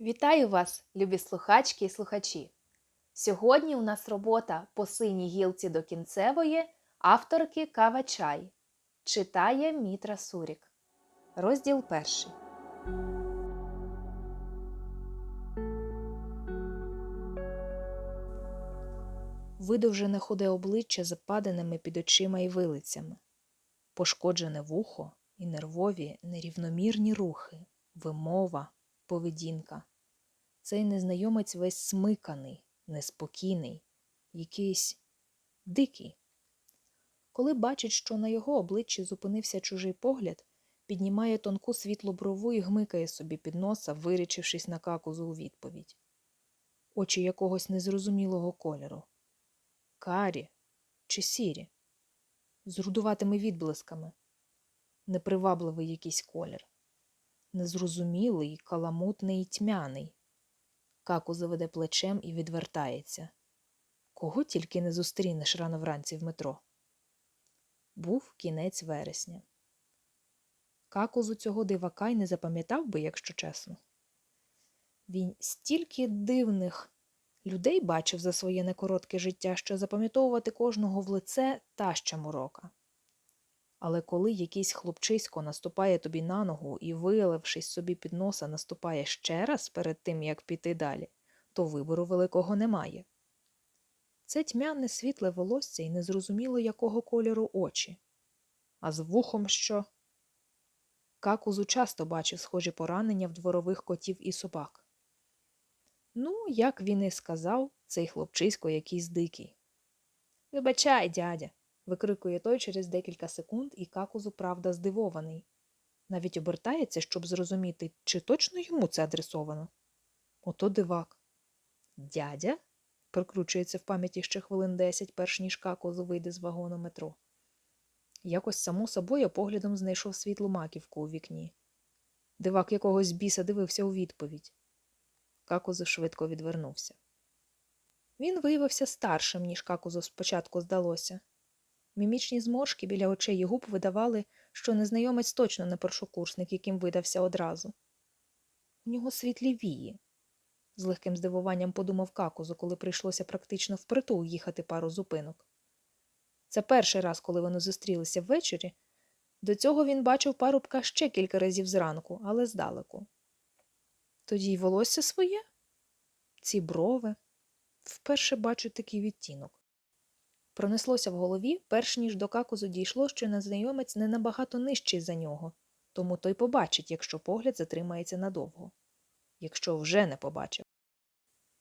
Вітаю вас, любі слухачки і слухачі! Сьогодні у нас робота по синій гілці до кінцевої авторки Кава Чай. Читає Мітра Сурік. Розділ перший. Видовжене худе обличчя з під очима і вилицями, пошкоджене вухо і нервові нерівномірні рухи, вимова, поведінка. Цей незнайомець весь смиканий, неспокійний, якийсь дикий. Коли бачить, що на його обличчі зупинився чужий погляд, піднімає тонку світлу брову і гмикає собі під носа, вирічившись на какузу у відповідь. Очі якогось незрозумілого кольору. Карі чи сірі, з рудуватими відблисками, непривабливий якийсь колір, незрозумілий, каламутний і тьмяний. Каку заведе плечем і відвертається. Кого тільки не зустрінеш рано вранці в метро. Був кінець вересня. Какузу цього дивака й не запам'ятав би, якщо чесно. Він стільки дивних людей бачив за своє некоротке життя, що запам'ятовувати кожного в лице та ще морока. Але коли якийсь хлопчисько наступає тобі на ногу і, виявившись собі під носа, наступає ще раз перед тим, як піти далі, то вибору великого немає. Це тьмяне світле волосся і незрозуміло якого кольору очі. А з вухом що? Какузу часто бачив схожі поранення в дворових котів і собак. Ну, як він і сказав, цей хлопчисько якийсь дикий. Вибачай, дядя, викрикує той через декілька секунд, і какузу, правда, здивований. Навіть обертається, щоб зрозуміти, чи точно йому це адресовано. Ото дивак. Дядя? прокручується в пам'яті ще хвилин десять, перш ніж какузу вийде з вагону метро. Якось само собою поглядом знайшов світлу маківку у вікні. Дивак якогось біса дивився у відповідь. Какузу швидко відвернувся. Він виявився старшим, ніж какузу спочатку здалося. Мімічні зморшки біля очей і губ видавали, що незнайомець точно не першокурсник, яким видався одразу. У нього світлі вії. З легким здивуванням подумав какузу, коли прийшлося практично впритул їхати пару зупинок. Це перший раз, коли вони зустрілися ввечері. До цього він бачив парубка ще кілька разів зранку, але здалеку. Тоді й волосся своє? Ці брови. Вперше бачу такий відтінок. Пронеслося в голові, перш ніж до какузу дійшло, що незнайомець не набагато нижчий за нього, тому той побачить, якщо погляд затримається надовго. Якщо вже не побачив.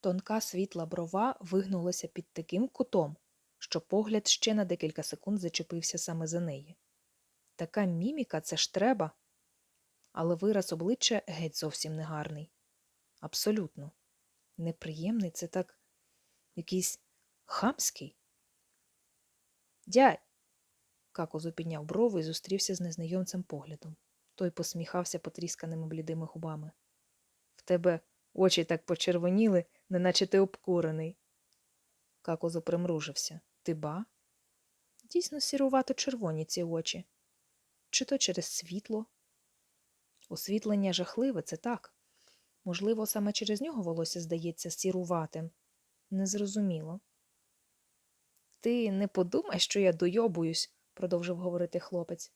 Тонка світла брова вигнулася під таким кутом, що погляд ще на декілька секунд зачепився саме за неї. Така міміка це ж треба. Але вираз обличчя геть зовсім негарний. Абсолютно. Неприємний це так якийсь хамський. Дядь. Какозу підняв брови і зустрівся з незнайомцем поглядом. Той посміхався потрісканими блідими губами. В тебе очі так почервоніли, неначе ти обкурений. Какозу примружився. Ти ба? Дійсно сірувато червоні ці очі. Чи то через світло? Освітлення жахливе, це так. Можливо, саме через нього волосся здається сіруватим. Незрозуміло. Ти не подумай, що я дойобуюсь, продовжив говорити хлопець.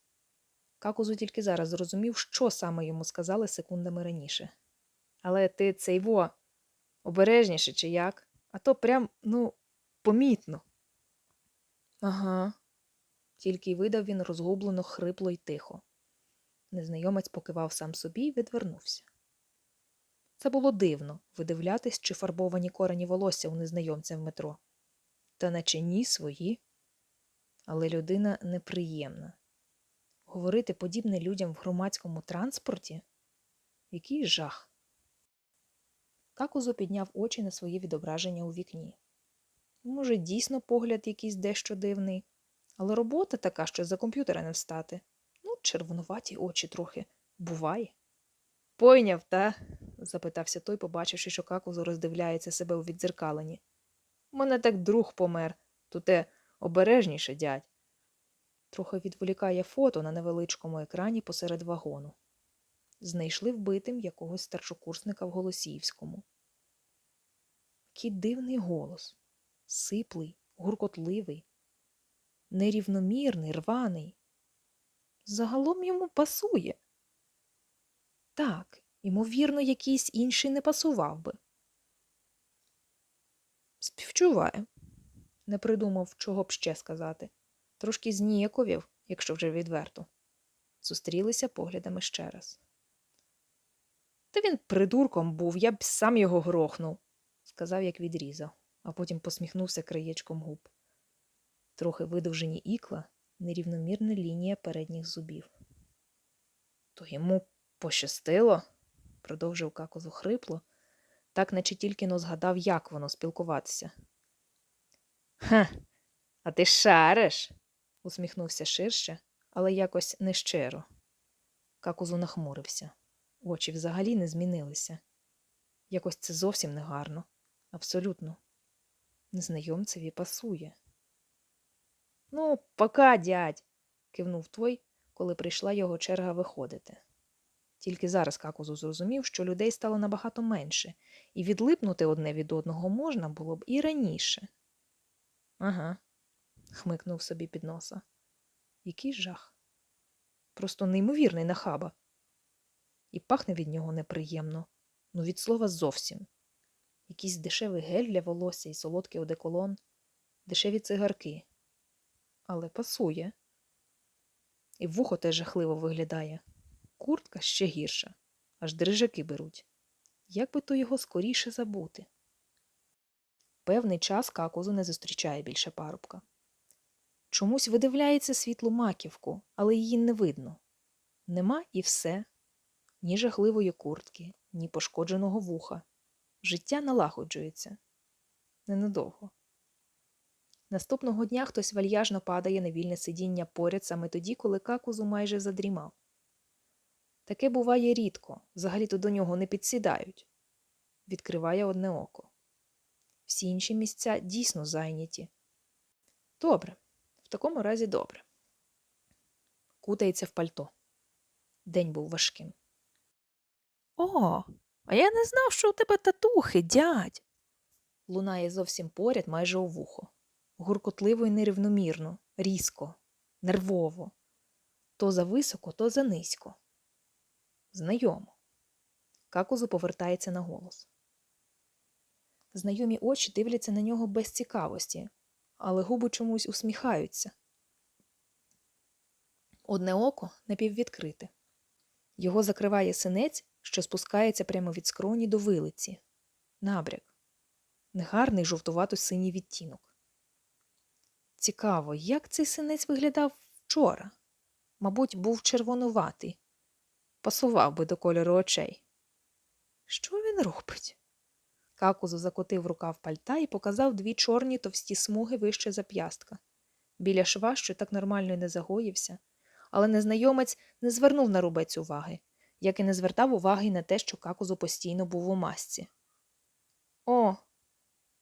Какузу тільки зараз зрозумів, що саме йому сказали секундами раніше. Але ти цей во обережніше, чи як? А то прям, ну, помітно. Ага, тільки й видав він розгублено, хрипло й тихо. Незнайомець покивав сам собі і відвернувся. Це було дивно видивлятись, чи фарбовані корені волосся у незнайомця в метро. Та наче ні свої. Але людина неприємна. Говорити подібне людям в громадському транспорті? Який жах. Какузо підняв очі на своє відображення у вікні. Може, дійсно погляд якийсь дещо дивний, але робота така, що за комп'ютера не встати. Ну, червонуваті очі трохи. Буває. Пойняв, та? запитався той, побачивши, що какузо роздивляється себе у віддзеркаленні. Мене так друг помер, то те обережніше, дядь. Трохи відволікає фото на невеличкому екрані посеред вагону. знайшли вбитим якогось старшокурсника в Голосіївському. Який дивний голос, сиплий, гуркотливий, нерівномірний, рваний. Загалом йому пасує. Так, ймовірно, якийсь інший не пасував би. Співчуваю. Не придумав, чого б ще сказати. Трошки зніяковів, якщо вже відверто. Зустрілися поглядами ще раз. Та він придурком був, я б сам його грохнув, сказав, як відрізав, а потім посміхнувся краєчком губ. Трохи видовжені ікла, нерівномірна лінія передніх зубів. То йому пощастило, продовжив какозу хрипло, так наче тільки но згадав, як воно спілкуватися. Ха, а ти шариш, усміхнувся ширше, але якось нещиро. Какузу нахмурився. Очі взагалі не змінилися. Якось це зовсім негарно. Абсолютно. Незнайомцеві пасує. Ну, пока, дядь, кивнув той, коли прийшла його черга виходити. Тільки зараз Какузу зрозумів, що людей стало набагато менше, і відлипнути одне від одного можна було б і раніше. Ага, хмикнув собі під носа. Який жах. Просто неймовірний нахаба. І пахне від нього неприємно, ну від слова зовсім. Якийсь дешевий гель для волосся і солодкий одеколон, дешеві цигарки. Але пасує. І вухо теж жахливо виглядає. Куртка ще гірша, аж дрижаки беруть. Як би то його скоріше забути? Певний час какузу не зустрічає більше парубка. Чомусь видивляється світлу маківку, але її не видно. Нема і все ні жахливої куртки, ні пошкодженого вуха. Життя налагоджується ненадовго. Наступного дня хтось вальяжно падає на вільне сидіння поряд саме тоді, коли какузу майже задрімав. Таке буває рідко, взагалі-то до нього не підсідають. Відкриває одне око. Всі інші місця дійсно зайняті. Добре, в такому разі добре. Кутається в пальто. День був важким. О, а я не знав, що у тебе татухи, дядь. Лунає зовсім поряд майже у вухо. Гуркотливо і нерівномірно, різко, нервово. То за високо, то за низько. Знайомо. Какузу повертається на голос. Знайомі очі дивляться на нього без цікавості, але губи чомусь усміхаються. Одне око напіввідкрите. Його закриває синець, що спускається прямо від скроні до вилиці. Набряк. Негарний жовтувато синій відтінок. Цікаво, як цей синець виглядав вчора? Мабуть, був червонуватий. Пасував би до кольору очей. Що він робить? Какузу закотив рукав пальта і показав дві чорні товсті смуги вище зап'ястка. Біля шва, що так нормально й не загоївся, але незнайомець не звернув на рубець уваги, як і не звертав уваги на те, що какузу постійно був у масці. О,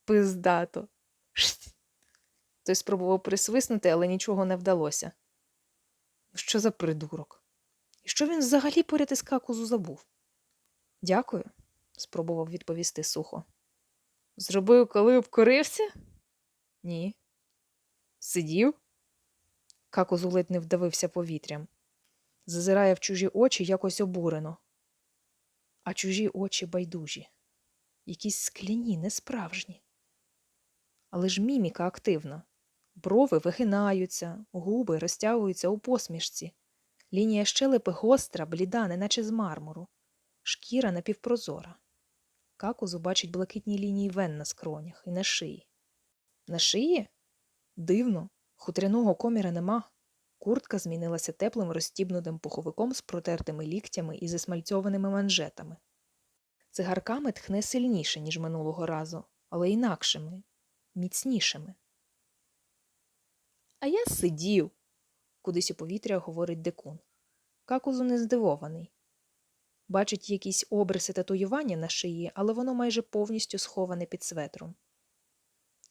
пиздато. Шт. Той спробував присвиснути, але нічого не вдалося. Що за придурок? І що він взагалі поряд із какузу забув? Дякую, спробував відповісти сухо. Зробив, коли обкорився? Ні. Сидів? Какузу ледь не вдавився повітрям. Зазирає в чужі очі якось обурено. А чужі очі байдужі, якісь скляні, несправжні. Але ж міміка активна. Брови вигинаються, губи розтягуються у посмішці. Лінія щелепи гостра, бліда, неначе з мармуру, шкіра напівпрозора. Какузу бачить блакитні лінії вен на скронях і на шиї. На шиї? Дивно, хутряного коміра нема. Куртка змінилася теплим розстібнутим пуховиком з протертими ліктями і засмальцьованими манжетами. Цигарками тхне сильніше, ніж минулого разу, але інакшими, міцнішими. А я сидів, кудись у повітря говорить дикун. Какузу не здивований. Бачить якісь обриси татуювання на шиї, але воно майже повністю сховане під светром.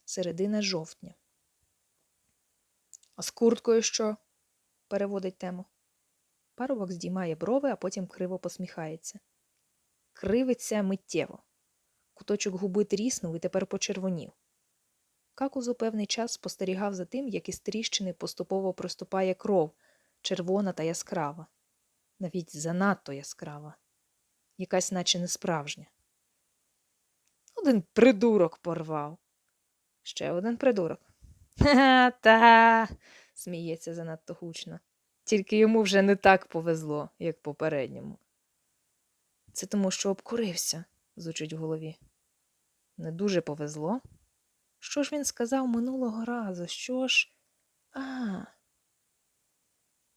Середина жовтня. А з курткою що? переводить тему. Парубок здіймає брови, а потім криво посміхається. Кривиться миттєво. Куточок губи тріснув і тепер почервонів. Какузо певний час спостерігав за тим, як із тріщини поступово проступає кров, червона та яскрава. Навіть занадто яскрава. Якась наче несправжня. Один придурок порвав. Ще один придурок. Та. сміється занадто гучно. Тільки йому вже не так повезло, як попередньому. Це тому, що обкурився, звучить в голові. Не дуже повезло. Що ж він сказав минулого разу? Що ж. А.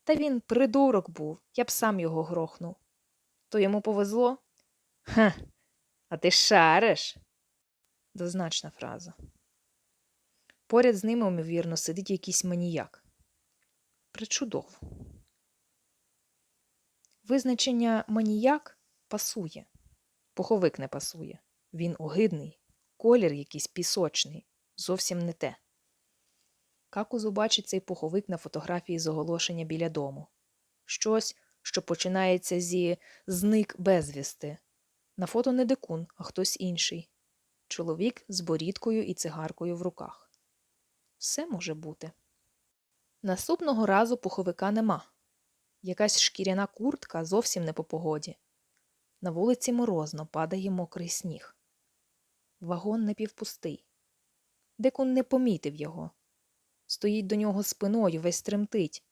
Та він придурок був, я б сам його грохнув. То йому повезло? Ха, а ти шариш? Дозначна фраза. Поряд з ними, ймовірно, сидить якийсь маніяк. Причудово. Визначення маніяк пасує. Пуховик не пасує. Він огидний, колір якийсь пісочний, зовсім не те. Какузу бачить цей пуховик на фотографії з оголошення біля дому. Щось, що починається зі зник безвісти. На фото не дикун, а хтось інший. Чоловік з борідкою і цигаркою в руках. Все може бути. Наступного разу пуховика нема. Якась шкіряна куртка зовсім не по погоді. На вулиці морозно падає мокрий сніг. Вагон напівпустий. Декун не помітив його. Стоїть до нього спиною, весь тремтить.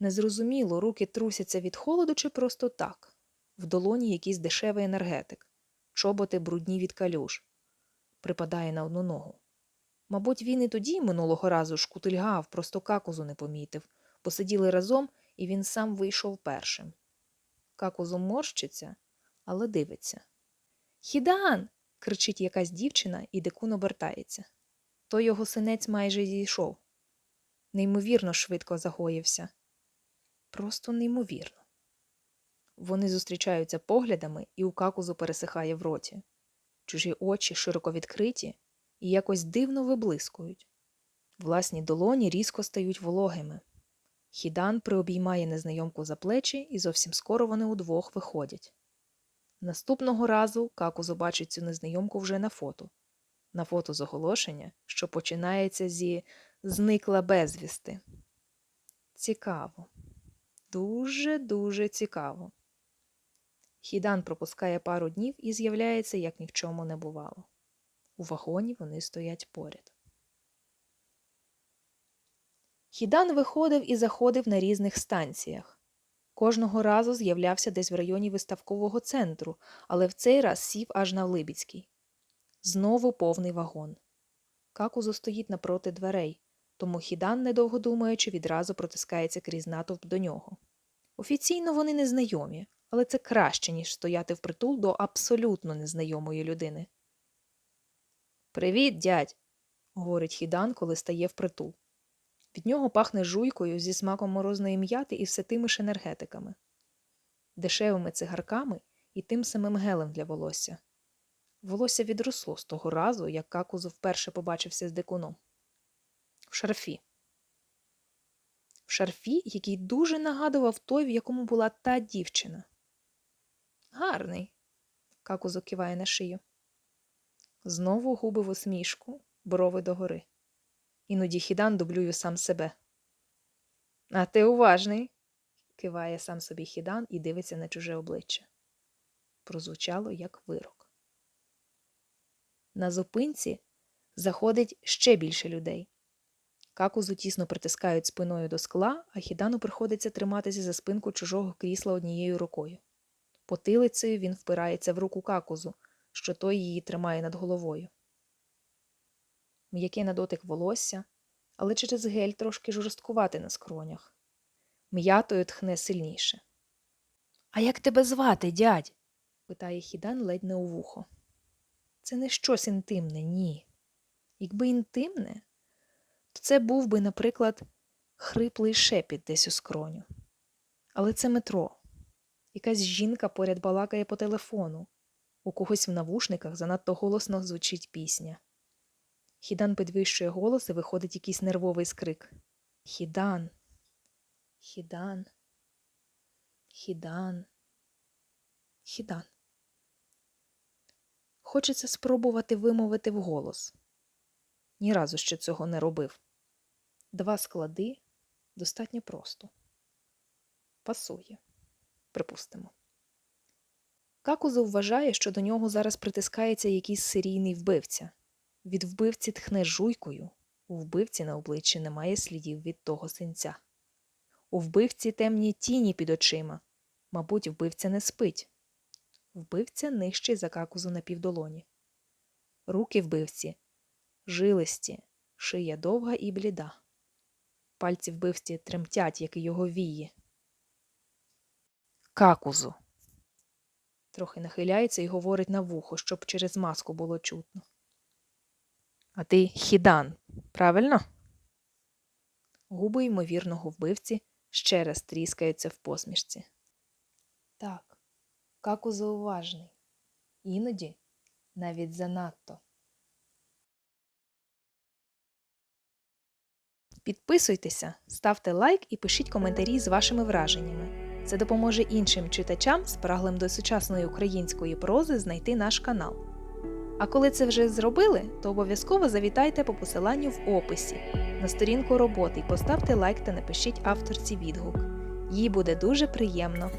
Незрозуміло, руки трусяться від холоду чи просто так. В долоні якийсь дешевий енергетик, чоботи брудні від калюж. Припадає на одну ногу. Мабуть, він і тоді минулого разу шкутильгав, просто какузу не помітив. Посиділи разом, і він сам вийшов першим. Какузу морщиться, але дивиться. Хідан. кричить якась дівчина, і дикун обертається. То його синець майже зійшов. Неймовірно швидко загоївся. Просто неймовірно. Вони зустрічаються поглядами, і у какузу пересихає в роті. Чужі очі широко відкриті і якось дивно виблискують. Власні долоні різко стають вологими. Хідан приобіймає незнайомку за плечі, і зовсім скоро вони удвох виходять. Наступного разу Какузо бачить цю незнайомку вже на фото. На фото з оголошення, що починається зі зникла безвісти. Цікаво. Дуже-дуже цікаво. Хідан пропускає пару днів і з'являється, як ні в чому не бувало. У вагоні вони стоять поряд. Хідан виходив і заходив на різних станціях. Кожного разу з'являвся десь в районі виставкового центру, але в цей раз сів аж на Либіцький. Знову повний вагон. Какузо стоїть напроти дверей, тому Хідан, недовго думаючи, відразу протискається крізь натовп до нього. Офіційно вони не знайомі, але це краще, ніж стояти впритул до абсолютно незнайомої людини. Привіт, дядь, говорить Хідан, коли стає впритул. Від нього пахне жуйкою зі смаком морозної м'яти і все тими ж енергетиками, дешевими цигарками і тим самим гелем для волосся. Волосся відросло з того разу, як Какузо вперше побачився з дикуном. В шарфі. В шарфі, який дуже нагадував той, в якому була та дівчина. Гарний. Какузо киває на шию. Знову губи в усмішку, брови догори. Іноді хідан дублюю сам себе. А ти уважний, киває сам собі хідан і дивиться на чуже обличчя. Прозвучало як вирок. На зупинці заходить ще більше людей. Какузу тісно притискають спиною до скла, а хідану приходиться триматися за спинку чужого крісла однією рукою. Потилицею він впирається в руку какузу, що той її тримає над головою. М'яке на дотик волосся, але через гель трошки жорсткувати на скронях. М'ятою тхне сильніше. А як тебе звати, дядь? питає хідан ледь не у вухо. Це не щось інтимне, ні. Якби інтимне, то це був би, наприклад, хриплий шепіт десь у скроню. Але це метро. Якась жінка поряд балакає по телефону. У когось в навушниках занадто голосно звучить пісня. Хідан підвищує голос і виходить якийсь нервовий скрик. Хідан. Хідан. Хідан. Хідан. Хочеться спробувати вимовити вголос. Ні разу ще цього не робив. Два склади достатньо просто. Пасує. Припустимо. Какузу вважає, що до нього зараз притискається якийсь серійний вбивця. Від вбивці тхне жуйкою. У вбивці на обличчі немає слідів від того синця. У вбивці темні тіні під очима. Мабуть, вбивця не спить. Вбивця нижчий за какузу на півдолоні. Руки вбивці жилисті, шия довга і бліда. Пальці вбивці тремтять, як і його вії. Какузу. Трохи нахиляється і говорить на вухо, щоб через маску було чутно. А ти хідан, правильно? Губи ймовірного вбивці ще раз тріскаються в посмішці. Так, какузу уважний. Іноді навіть занадто. Підписуйтеся, ставте лайк і пишіть коментарі з вашими враженнями. Це допоможе іншим читачам, спраглим до сучасної української прози, знайти наш канал. А коли це вже зробили, то обов'язково завітайте по посиланню в описі на сторінку роботи і поставте лайк та напишіть авторці відгук. Їй буде дуже приємно.